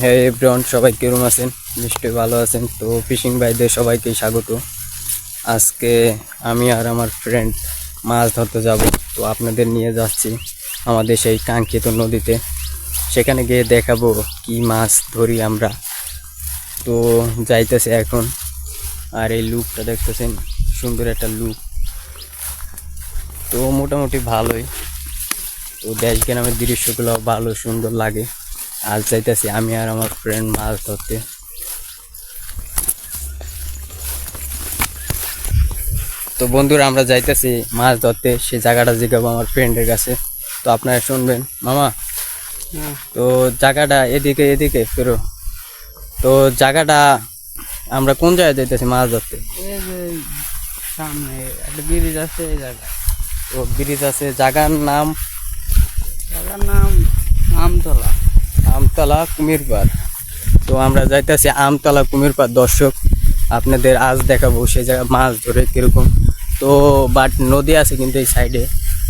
হ্যাঁ এভরিওয়ান সবাই কেরম আছেন? নিশ্চয়ই ভালো আছেন। তো ফিশিং ভাইদের সবাইকে স্বাগত। আজকে আমি আর আমার ফ্রেন্ড মাছ ধরতে যাব। তো আপনাদের নিয়ে যাচ্ছি আমাদের সেই কাঙ্ক্ষিত নদীতে। সেখানে গিয়ে দেখাবো কি মাছ ধরি আমরা। তো যাইতেছে এখন। আর এই লুকটা দেখতেছেন? সুন্দর একটা লুক তো মোটামুটি ভালোই। তো দেশ গ্রামের দৃশ্যগুলো ভালো সুন্দর লাগে। আজ যাইতেছি আমি আর আমার ফ্রেন্ড মাছ ধরতে। তো বন্ধুরা আমরা যাইতেছি মাছ ধরতে সে জায়গাটা জিগাবো আমার ফ্রেন্ডের কাছে। তো আপনারা শুনবেন। মামা তো জায়গাটা এদিকে এদিকে ফেরো তো জায়গাটা আমরা কোন জায়গায় যাইতেছি মাছ ধরতে? সামনে একটা ব্রিজ আছে এই জায়গা তো ব্রিজ আছে। জায়গার নাম? জায়গার নাম আমতলা। আমতলা কুমিরপাড়। তো আমরা যাইতেছি আমতলা কুমিরপাড়, দর্শক, আপনাদের আজ দেখাবো সেই জায়গায় মাছ ধরে কীরকম। তো বাট নদী আছে কিন্তু এই সাইডে,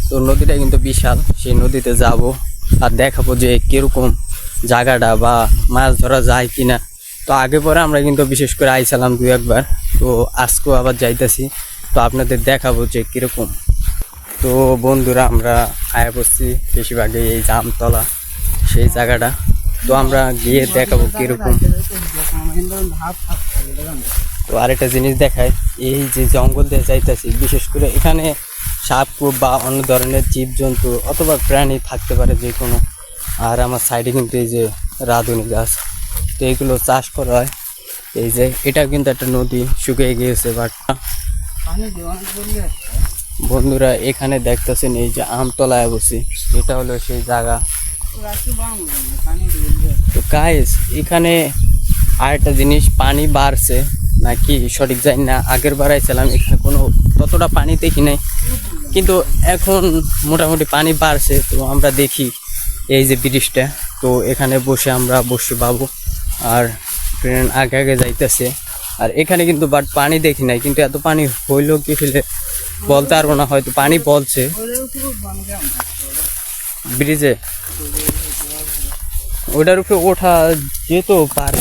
তো নদীটা কিন্তু বিশাল, সেই নদীতে যাব আর দেখাবো যে কীরকম জায়গাটা বা মাছ ধরা যায় কি না তো আগে পরে আমরা কিন্তু বিশেষ করে আইসালাম দু একবার, তো আজকেও আবার যাইতেছি, তো আপনাদের দেখাবো যে কীরকম। তো বন্ধুরা, আমরা আয়া পড়ছি বেশিরভাগই এই জামতলা সেই জায়গাটা। তো আমরা গিয়ে দেখাবো কীরকম। তো আরেকটা জিনিস দেখায় এই যে জঙ্গল দিয়ে যাইতেছি, বিশেষ করে এখানে সাপ বা অন্য ধরনের জীবজন্তু অথবা প্রাণী থাকতে পারে যে কোনো। আর আমার সাইডে কিন্তু এই যে রাঁধুনি গাছ, তো এগুলো চাষ করা হয়। এই যে এটা কিন্তু একটা নদী, শুকিয়ে গিয়েছে বাট বন্ধুরা এখানে দেখতেছেন এই যে আমতলায় বসি, এটা হলো সেই জায়গা। তো গাইস এখানে আরেকটা জিনিস, পানি বাড়ছে। নাকি সঠিক জানি না, আগের বারাইছিলাম এখানে কোনো ততটা পানি দেখি নাই। কিন্তু এখন মোটামুটি পানি বাড়ছে, তো আমরা দেখি এই যে ব্রিজটা। তো এখানে বসে আমরা বসে পাবো আর ট্রেন আগে আগে যাইতেছে। আর এখানে কিন্তু বাট পানি দেখি নাই, কিন্তু এত পানি হইলেও কি ফেলে বলতে পারব না, হয়তো পানি বলছে। ব্রিজে। ওটার উপরে ওঠা যেত পারে,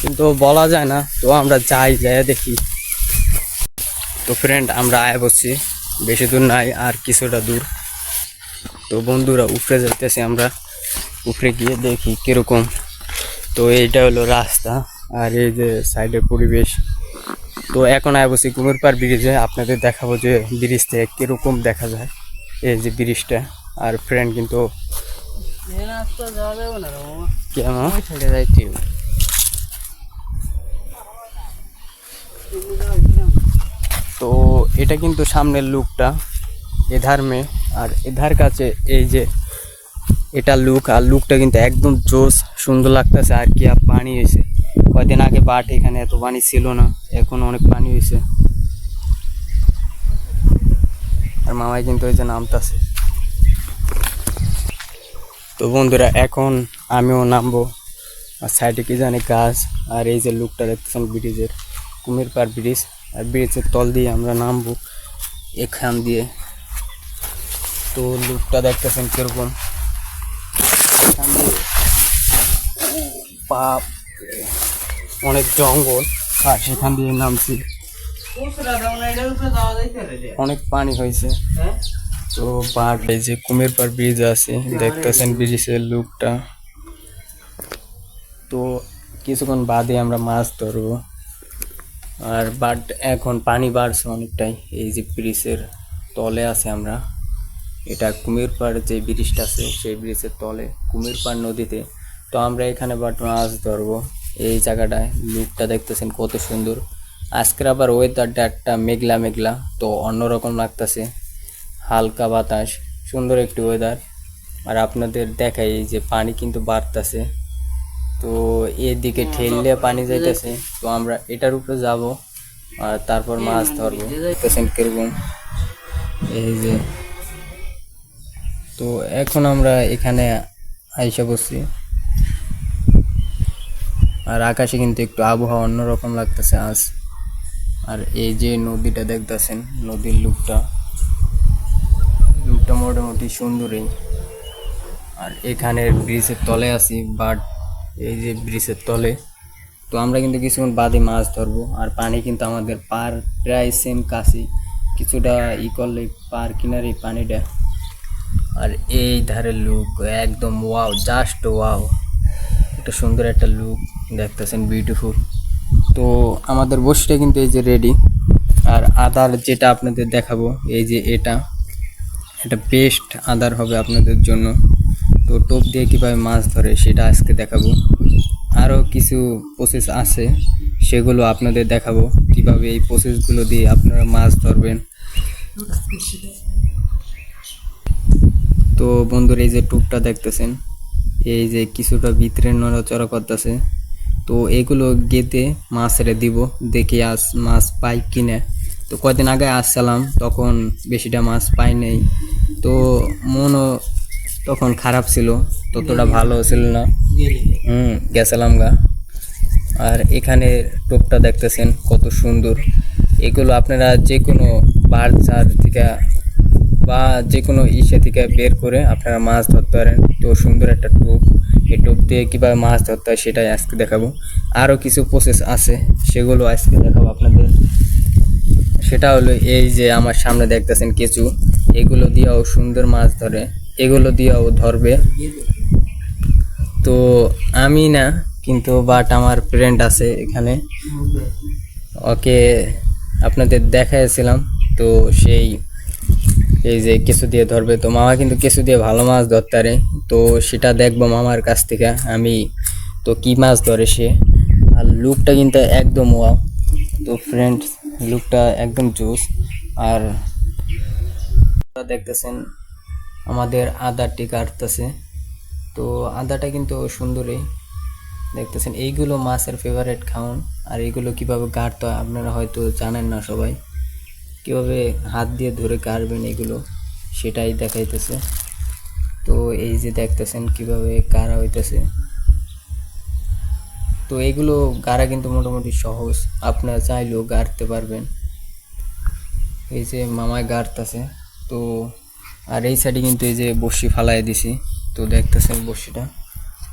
কিন্তু বলা যায় না। তো আমরা যাই যাই দেখি। তো ফ্রেন্ড আমরা আয় বসছি। বেশি দূর নাই, আর কিছুটা দূর। তো বন্ধুরা, উপরে যাইতেছি আমরা। উপরে গিয়ে দেখি কীরকম। তো এইটা হলো রাস্তা, আর এই যে সাইডের পরিবেশ। তো এখন আয় বসি কুমিরপাড় ব্রিজে। আপনাদের দেখাবো যে ব্রিজ থেকে কীরকম দেখা যায়। এই যে ব্রিজটা। আর ফ্রেন্ড কিন্তু। তো এটা কিন্তু সামনের লুকটা এধার মে আর এধার কাছে এই যে এটা লুক আর লুকটা কিন্তু একদম জোস সুন্দর লাগতেছে, আর কি আর পানি হয়েছে। কয়দিন আগে বাট এখানে এত পানি ছিল না, এখন অনেক পানি হয়েছে। আর মামাই কিন্তু ওই যে নামতাছে। তো বন্ধুরা এখন আমিও নামবো। আর সাইডে কি জানি গাছ আর এই যে লুকটা দেখতেছেন ব্রিজের কুমিরপাড় ব্রিজ। আর ব্রিজের তল দিয়ে আমরা নামবো এখান দিয়ে। তো লুকটা দেখতেছেন কীরকম? এখান দিয়ে রে, অনেক জঙ্গল আর সেখান দিয়ে নামছি। অনেক পানি হয়েছে। হ্যাঁ? তো বাট এই যে কুমিরপাড় ব্রিজ আছে, দেখতেছেন ব্রিজের লুকটা। তো কিছুক্ষণ বাদে আমরা মাছ ধরবো। আর বাট এখন পানি বাড়ছে অনেকটাই, এই যে ব্রিজের তলে আছে আমরা। এটা কুমিরপাড় যে ব্রিজটা আছে, সেই ব্রিজের তলে কুমিরপাড় নদীতে। তো আমরা এখানে বাট মাছ ধরবো। এই জায়গাটায় লুকটা দেখতেছেন কত সুন্দর। আজকের আবার ওয়েদারটা একটা মেঘলা মেঘলা তো অন্যরকম লাগতেছে। হালকা বাতাস সুন্দর একটি ওয়েদার আর আপনাদের দেখাই এই যে পানি কিন্তু বাড়তেছে। তো এদিকে ঠেললে পানি যাইতেছে। তো আমরা এটার উপরে যাব আর তারপর মাছ ধরবো। দেখতেছেন কীরকম? এই যে তো এখন আমরা এখানে আইসা বসছি আর আকাশে কিন্তু একটু আবহাওয়া অন্যরকম লাগতেছে আজ। আর এই যে নদীটা দেখতেছেন নদীর লুকটা মোটামুটি সুন্দরই আর এখানের ব্রিজের তলে আছি বাট এই যে ব্রিজের তলে, তো আমরা কিন্তু কিছুক্ষণ বাদে মাছ ধরবো। আর পানি কিন্তু আমাদের পার প্রায় সেম কাছে। কিছুটা ই করলে পার কিনারে পানিটা। আর এই ধারের লুক একদম ওয়াও জাস্ট ওয়াও একটা সুন্দর একটা লুক দেখতেছেন বিউটিফুল তো আমাদের বসিটা কিন্তু এই যে রেডি আর আদার যেটা আপনাদের দেখাবো, এই যে এটা। এটা বেস্ট আদার হবে আপনাদের জন্য। তো টোপ দিয়ে কীভাবে মাছ ধরে সেটা আজকে দেখাবো। আরও কিছু প্রসেস আছে, সেগুলো আপনাদের দেখাবো। কীভাবে এই প্রসেসগুলো দিয়ে আপনারা মাছ ধরবেন। তো বন্ধুর এই যে টুপটা দেখতেছেন, এই যে কিছুটা ভিতরে নড়াচড়া করতেছে। তো এগুলো গেতে মাছ রে দিব, দেখি আজ মাছ পাই কিনে। তো কয়দিন আগে আসছিলাম, তখন বেশিটা মাছ পাই নাই। তো মনও তখন খারাপ ছিল, ততটা ভালো ছিল না। হুম, গেছিলাম গা। আর এখানে টোপটা দেখতেছেন, কত সুন্দর। এগুলো আপনারা যে কোনো বাজার থেকে বা যে কোনো ইসে থেকে বের করে আপনারা মাছ ধরতে পারেন। তো সুন্দর একটা টোপ। এই টোপ দিয়ে কীভাবে মাছ ধরতে হয় সেটাই আজকে দেখাবো। আরও কিছু প্রসেস আছে, সেগুলো আজকে দেখাবো আপনাদের। সেটা হলো এই যে আমার সামনে দেখতেছেন কেঁচু। এগুলো দিয়েও সুন্দর মাছ ধরে, এগুলো দিয়েও ধরবে। তো আমি না, কিন্তু বাট আমার ফ্রেন্ড আছে এখানে। ওকে আপনাদের দেখাইছিলাম, তো সেই এই যে কেঁচু দিয়ে ধরবে। তো মামা কিন্তু কেঁচু দিয়ে ভালো মাছ ধরতে পারে তো সেটা দেখব মামার কাছ থেকে আমি। তো কি মাছ ধরে সে? আর লুকটা কিন্তু একদম ওয়াও তো ফ্রেন্ড লুকটা একদম জোস আর দেখতেছেন, আমাদের আদারটি কাটতেছে। তো আদাটা কিন্তু সুন্দরই। দেখতেছেন, এইগুলো মাছের ফেভারেট খাওন। আর এইগুলো কীভাবে কাটতে হয় আপনারা হয়তো জানেন না সবাই। কীভাবে হাত দিয়ে ধরে কাটবেন এগুলো, সেটাই দেখাইতেছে। তো এই যে দেখতেছেন কীভাবে কারা হইতেছে। তো এগুলো গাড়া কিন্তু মোটামুটি সহজ। আপনারা চাইলেও গাড়তে পারবেন। এই যে মামায় গাড়তেছে। তো আর এই সাইডে কিন্তু এই যে বসি ফালাই দিছি। তো দেখতেছেন বসিটা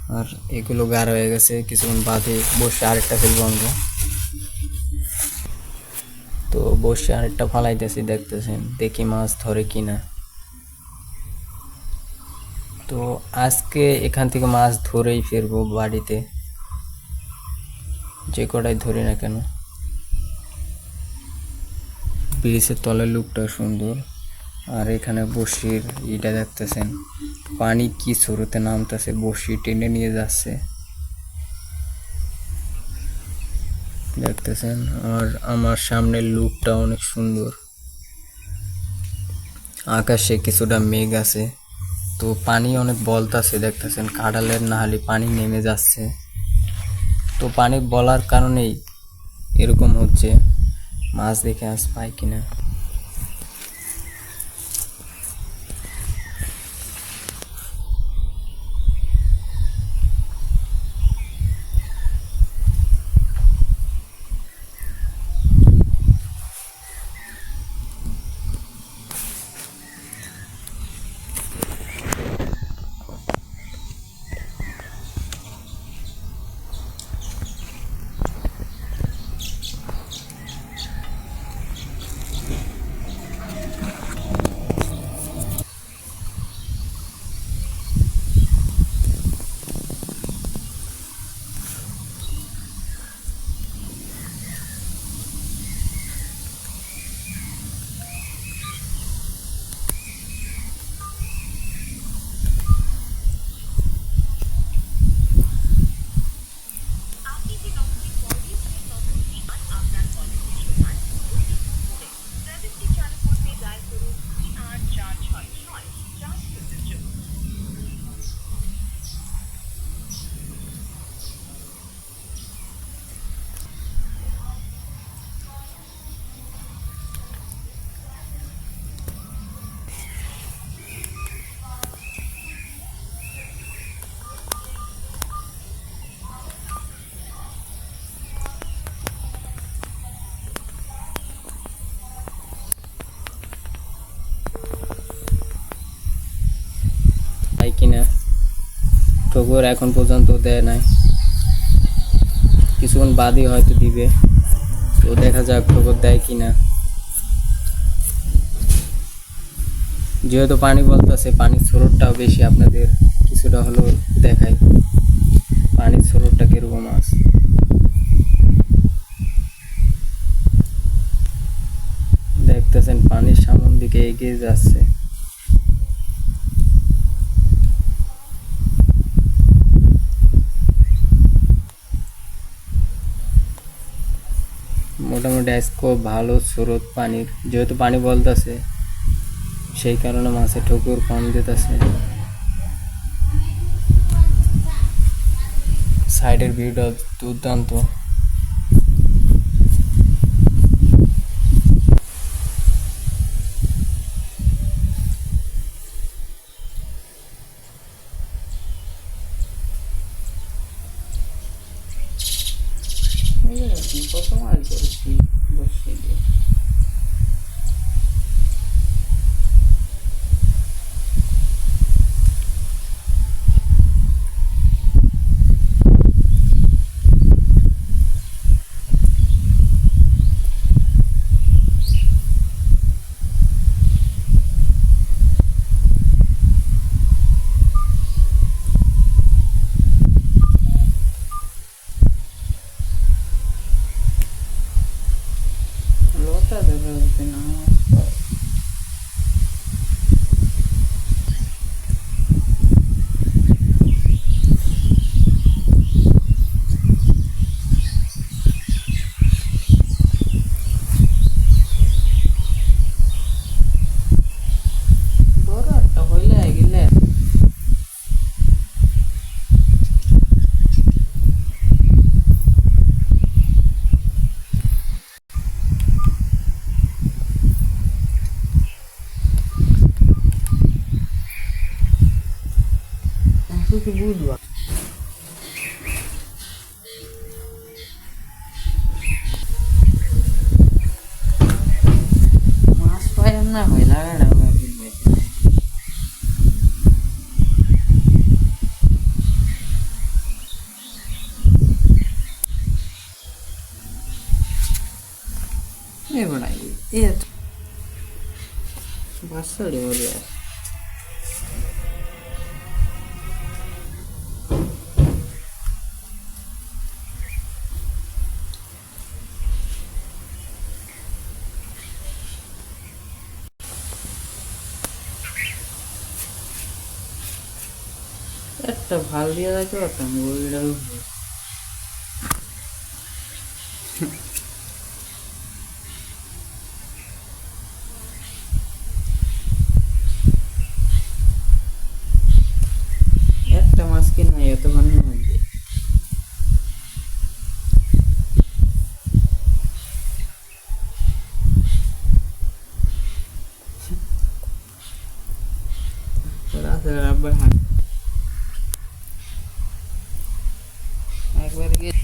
আর এগুলো গাঢ় হয়ে গেছে। কিছুক্ষণ বাদে বসে আরেকটা ফেলব আমরা। তো বসে আরেকটা ফালাইতেছি দেখতেছেন। দেখি মাছ ধরে কিনা। তো আজকে এখান থেকে মাছ ধরেই ফিরবো বাড়িতে। যে কটাই ধরি না কেন? ব্রিজের তলের লুকটা সুন্দর। আর এখানে বসির ইটা দেখতেছেন। পানি কি শুরুতে নামতেছে, বসি টেনে নিয়ে যাচ্ছে। দেখতেছেন? আর আমার সামনের লুকটা অনেক সুন্দর। আকাশে কিছুটা মেঘ আছে। তো পানি অনেক বলতাছে, দেখতেছেন? কাঁডালের নাহালি পানি নেমে যাচ্ছে। তো পানি বলার কারণেই এরকম হচ্ছে। মাছ দেখে আজ পাই কিনা। ঠোকর এখন পর্যন্ত দেয় নাই। কিছুক্ষণ বাদই হয়তো দিবে। তো দেখা যাক খবর দেয় কিনা। যেহেতু পানি বলতেছে, পানির স্রোতটাও বেশি, আপনাদের কিছুটা হলেও দেখাই। পানির স্রোতটা কীরকম আছে। দেখতেছেন, পানির সামন দিকে এগিয়ে যাচ্ছে। মোটামুটি আজকেও ভালো স্রোত পানির, যেহেতু পানি বলতেছে, সেই কারণে মাছে ঠকুর কম দিতেছে। সাইডের ভিউটা দুর্দান্ত। কত মাছ ধরেছি বসে দিয়ে লতা ধরে উঠবে না বড় একটা হইলে গেলে তুই কি বুঝবা মাছ পাই না হয় লাগাটা এ বড়াই এ একটা ভালো দিয়ে যাইতে পারতাম বইটা একটা মাছ কিনা এতক্ষণের মধ্যে রাতে আব্বার হাত একবার গিয়ে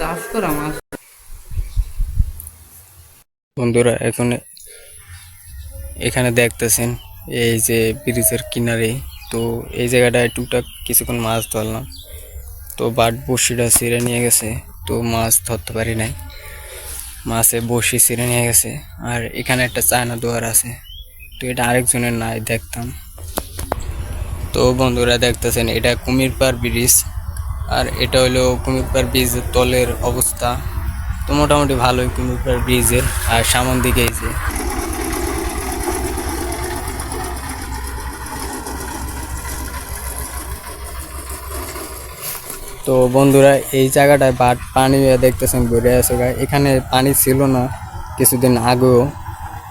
চাষ করা মাছ বন্ধুরা, এখন এখানে দেখতেছেন এই যে ব্রিজের কিনারে। তো এই জায়গাটায় টুকটাক কিছুক্ষণ মাছ ধরলাম। তো বাট বড়শিটা ছিঁড়ে নিয়ে গেছে। তো মাছ ধরতে পারি নাই। মাছে বড়শি ছিঁড়ে নিয়ে গেছে। আর এখানে একটা চায়না দুয়ার আছে। তো এটা আরেকজনের নাই, দেখতাম। তো বন্ধুরা, দেখতেছেন, এটা কুমিরপাড় ব্রিজ। আর এটা হলো কুমিরপাড় ব্রিজের তলের অবস্থা। তো মোটামুটি ভালোই কুমিরপাড় ব্রিজের আর সামন দিকে যে। তো বন্ধুরা, এই জায়গাটায় বাট পানি দেখতেছেন, ঘুরে গা। এখানে পানি ছিল না কিছুদিন আগেও।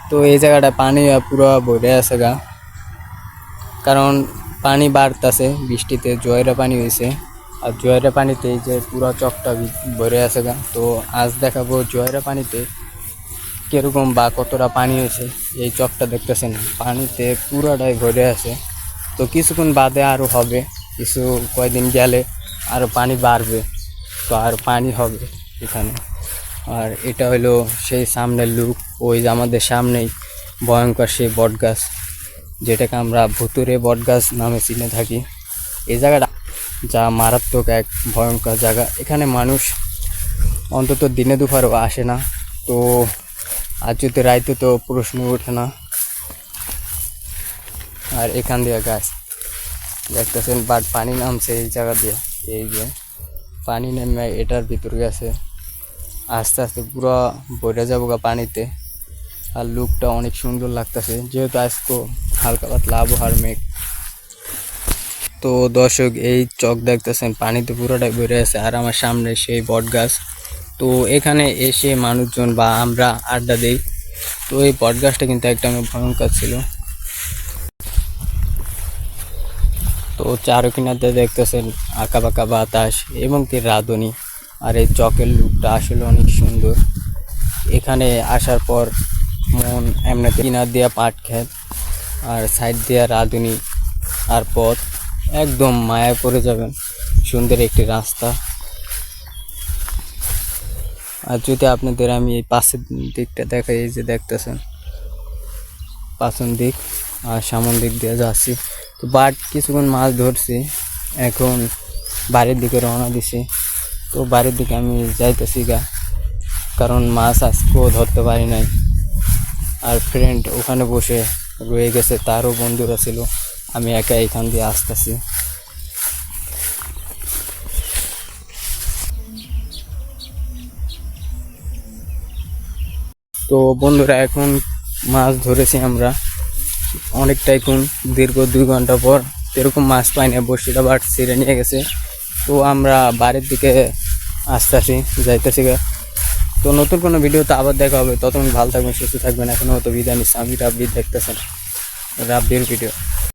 তো এই জায়গাটা পানি পুরো ভরে আছে গা। কারণ পানি বাড়তাছে, বৃষ্টিতে জয়রা পানি হয়েছে। আর জোয়ারের পানিতে যে পুরো চকটা ভরে আছে গা, তো আজ দেখাবো জোয়ারের পানিতে কীরকম বা কতটা পানি হয়েছে, এই চকটা দেখতেছেন। পানিতে পুরোটাই ভরে আছে। তো কিছুক্ষণ বাদে আরও হবে, কিছু কয়দিন গেলে আরও পানি বাড়বে, তো আর পানি হবে এখানে। আর এটা হলো সেই সামনের লুক, ওই যে আমাদের সামনেই ভয়ঙ্কর সেই বট গাছ যেটাকে আমরা ভুতুরে বট গাছ নামে চিনে থাকি। এই জায়গাটা যা মারাত্মক এক ভয়ঙ্কর জায়গা। এখানে মানুষ অন্তত দিনে দুপুরও আসে না। তো আর যদি রাইতে তো প্রশ্ন ওঠে না। আর এখান দিয়ে গাছ দেখতেছেন বাট পানি নামছে এই জায়গা দিয়ে। এই যে পানি নেমে এটার ভিতর গেছে। আস্তে আস্তে পুরো বইটা যাব গা পানিতে। আর লুকটা অনেক সুন্দর লাগতেছে। যেহেতু আজকে হালকা পাতলা আবহাওয়ার মেঘ। তো দর্শক, এই চক দেখতেছেন, পানিতে পুরোটাই বেড়ে আছে আর আমার সামনে সেই বট গাছ। তো এখানে এসে মানুষজন বা আমরা আড্ডা দেই। তো এই বট গাছটা কিন্তু একটা ভয়ঙ্কর ছিল। তো চারো কিনাতে দেখতেছেন আঁকা বাঁকা বাতাস এবং কি রাঁধুনি। আর এই চকের লুকটা আসলে অনেক সুন্দর। এখানে আসার পর মন এমনিতে কিনার দিয়া পাট খেত, আর সাইড দিয়া রাঁধুনি, আর পথ। একদম মায়া পড়ে যাবেন। সুন্দর একটি রাস্তা। আর যদি আপনাদের আমি এই পাশের দিকটা দেখাই, এই যে দেখতেছেন পাছন দিক আর সামন দিক দিয়ে যাচ্ছি। তো বাট কিছুক্ষণ মাছ ধরছি, এখন বাড়ির দিকে রওনা দিছি। তো বাড়ির দিকে আমি যাইতেছি গা, কারণ মাছ আজকেও ধরতে পারি নাই। আর ফ্রেন্ড ওখানে বসে রয়ে গেছে, তারও বন্ধুরা ছিল। আমি একা এখান দিয়ে আসতেছি। তো বন্ধুরা, এখন মাছ ধরেছি আমরা। অনেকটাই কোন দীর্ঘ দুই ঘণ্টা পর এরকম মাছ পাই না বসিটা বাট ছিঁড়ে নিয়ে গেছে। তো আমরা বাড়ির দিকে আসতেছি, যাইতেছি। তো নতুন কোনো ভিডিওতে আবার দেখা হবে। ততক্ষণ ভালো থাকবেন, সুস্থ থাকবেন। এখনও তো বিদায় নিচ্ছি। আমি রাব্বির দেখতেছেন। রাব্বির ভিডিও